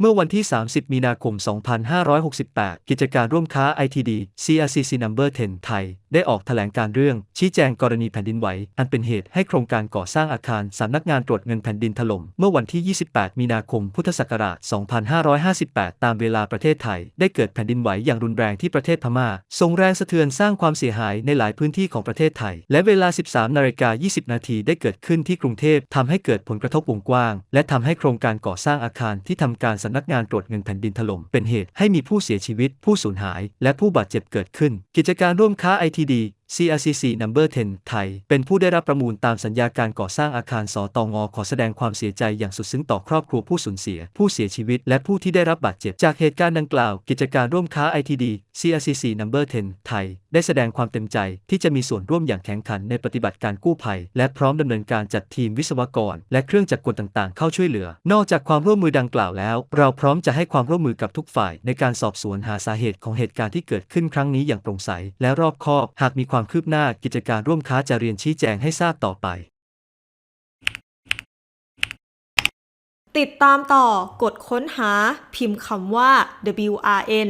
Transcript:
เมื่อวันที่ 30 มีนาคม 2568 กิจการร่วมค้า ITD CRCC Number 10 ไทย ได้ออกแถลงการเรื่อง ชี้แจงกรณีแผ่นดินไหว อันเป็นเหตุให้โครงการก่อสร้างอาคารสำนักงานตรวจเงินแผ่นดินถล่ม เมื่อวันที่ 28 มีนาคม พุทธศักราช 2558 ตามเวลาประเทศไทย ได้เกิดแผ่นดินไหวอย่างรุนแรงที่ประเทศพม่า ส่งแรงสะเทือนสร้างความเสียหายในหลายพื้นที่ของประเทศไทย และเวลา 13 นาฬิกา 20 นาทีได้เกิดขึ้นที่กรุงเทพทำให้เกิดผลกระทบวงกว้าง และทำให้โครงการก่อสร้างอาคารที่ทำการสำนักงานตรวจเงินแผ่นดินถล่มเป็นเหตุให้มีผู้เสียชีวิต ผู้สูญหาย และผู้บาดเจ็บเกิดขึ้น กิจการร่วมค้าไอทีดี CRCC Number 10 ไทย เป็นผู้ได้รับประมูลตามสัญญาการก่อสร้างอาคารสอตองอขอแสดงความเสียใจอย่างสุดซึ้งต่อครอบครัวผู้สูญเสีย ผู้เสียชีวิต และผู้ที่ได้รับบาดเจ็บ จากเหตุการณ์ดังกล่าว กิจการร่วมค้า ITD CRCC Number 10 ไทย ได้แสดงความเต็มใจที่จะมีส่วนร่วมอย่างแข็งขันในปฏิบัติการกู้ภัย และพร้อมดำเนินการจัดทีมวิศวกร และเครื่องจักรกลต่างๆ เข้าช่วยเหลือ นอกจากความร่วมมือดังกล่าวแล้ว เราพร้อมจะให้ความร่วมมือกับทุกฝ่าย ในการสอบสวนหาสาเหตุของเหตุการณ์ที่เกิดขึ้นครั้งนี้อย่างโปร่งใส และรอบคอบ หากมีความคืบหน้ากิจการร่วมค้าจะเรียนชี้แจงให้ทราบต่อไป ติดตามต่อกดค้นหาพิมพ์คำว่า WRN